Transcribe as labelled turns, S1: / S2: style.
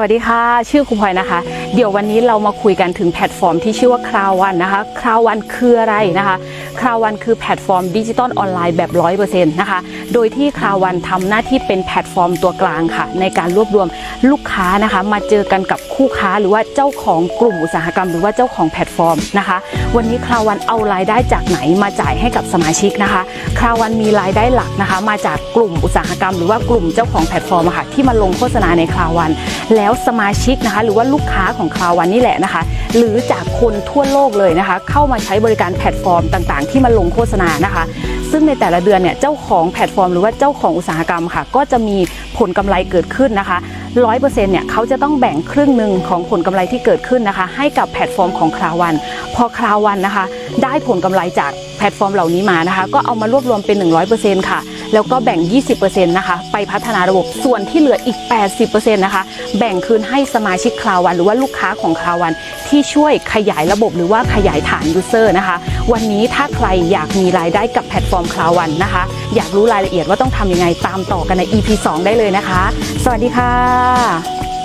S1: วัสดีค่ะ ชื่อครูพลอยนะคะ เดี๋ยววันนี้เรามาคุยกันถึงแพลตฟอร์มที่ชื่อว่าคราววันนะคะคราววันคืออะไรนะคะ คราวันคือแพลตฟอร์มดิจิตอลออนไลน์แบบร้อยเปอร์เซ็นต์นะคะ โดยที่คราวันทำหน้าที่เป็นแพลตฟอร์มตัวกลางค่ะ ในการรวบรวมลูกค้านะคะ มาเจอกันกับคู่ค้าหรือว่าเจ้าของกลุ่มอุตสาหกรรม หรือว่าเจ้าของแพลตฟอร์มนะคะ วันนี้คราวันเอารายได้จากไหนมาจ่ายให้กับสมาชิกนะคะคราวันมีรายได้หลักนะคะ มาจากกลุ่มอุตสาหกรรม หรือว่ากลุ่มเจ้าของแพลตฟอร์มค่ะที่มาลงโฆษณาในคราวัน แล้วสมาชิกนะคะ หรือว่าลูกค้าของคราวันนี่แหละนะคะหรือจากคนทั่วโลกเลยนะคะ เข้ามาใช้บริการแพลตฟอร์มต่างๆ ที่มาลงโฆษณานะคะ ซึ่งในแต่ละเดือนเนี่ยเจ้าของแพลตฟอร์มหรือว่าเจ้าของอุตสาหกรรมค่ะ ก็จะมีผลกำไรเกิดขึ้นนะคะร้อยเปอร์เซ็นต์เนี่ยเขาจะต้องแบ่งครึ่งหนึ่งของผลกำไรที่เกิดขึ้นนะคะ ให้กับแพลตฟอร์มของคราวัน พอคราวันนะคะ ได้ผลกำไรจากแพลตฟอร์มเหล่านี้มานะคะ ก็เอามารวบรวมเป็น 100%ค่ะ แล้วก็แบ่ง 20%นะคะ ไปพัฒนาระบบส่วนที่เหลืออีก 80%นะคะ แบ่งคืนให้สมาชิกคลาวัน หรือว่าลูกค้าของคลาวัน ที่ช่วยขยายระบบหรือว่าขยายฐานยูเซอร์นะคะ วันนี้ถ้าใครอยากมีรายได้กับแพลตฟอร์มคลาวันนะคะ อยากรู้รายละเอียดว่าต้องทำยังไงตามต่อกันใน EP 2 ได้เลยนะคะ สวัสดีค่ะ